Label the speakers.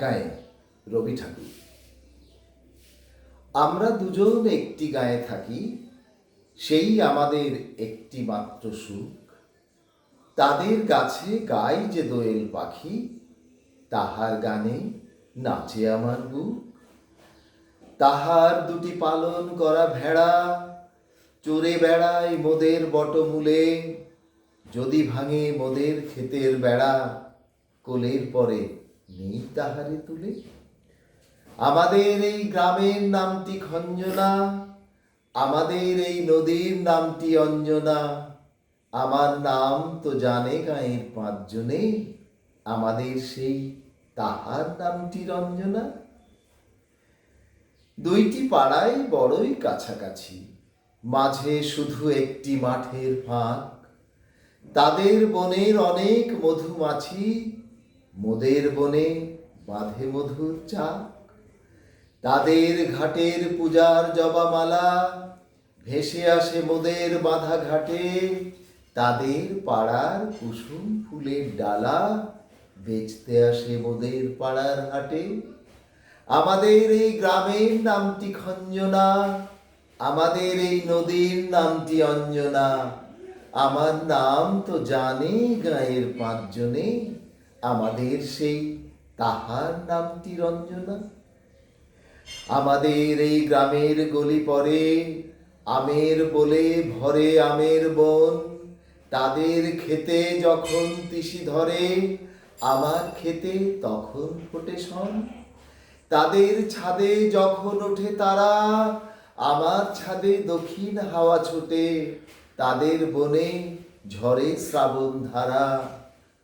Speaker 1: গায়ে রবি ঠাকুর। আমরা দুজন একটি গায়ে থাকি, সেই আমাদের একটি মাত্র সুখ। তাদের গাছে গাই যে দোয়েল পাখি, তাহার গানে নাচে আমার বুক। তাহার দুটি পালন করা ভেড়া চড়ে বেড়ায় মোদের বটমূলে। যদি ভাঙে মোদের ক্ষেতের বেড়া, কোলের পরে নেই তাহারে তুলে। আমাদের এই গ্রামের নামটি খঞ্জনা, আমাদের এই নদীর নামটি অঞ্জনা। আমার নাম তো জানে গাঁয়ের পাঁচজনে, আমাদের সেই তাহার নামটি রঞ্জনা। দুইটি পাড়ায় বড়ই কাছাকাছি, মাঝে শুধু একটি মাঠের ফাঁক। তাদের বনের অনেক মধুমাছি মোদের বনে বাঁধে মধুর চাক। তাদের ঘাটের পূজার জবামালা, ভেসে আসে মোদের বাঁধা ঘাটে। তাদের পাড়ার কুসুম ফুলের ডালা, বেচতে আসে মোদের পাড়ার হাটে। আমাদের এই গ্রামের নামটি খঞ্জনা, আমাদের এই নদীর নামটি অঞ্জনা। আমার নাম তো জানে গায়ের পাঁচজনে। আমাদের সেই তাহার নামটি রঞ্জনা আমাদের এই গ্রামের গলি পরে, আমের বলে ভরে আমের বন। তাদের খেতে যখন তিসি ধরে, আমার খেতে তখন ফোটে শন। তাদের ছাদে যখন ওঠে তারা, আমার ছাদে দক্ষিণ হাওয়া ছোটে। তাদের বনে ঝরে শ্রাবণ ধারা।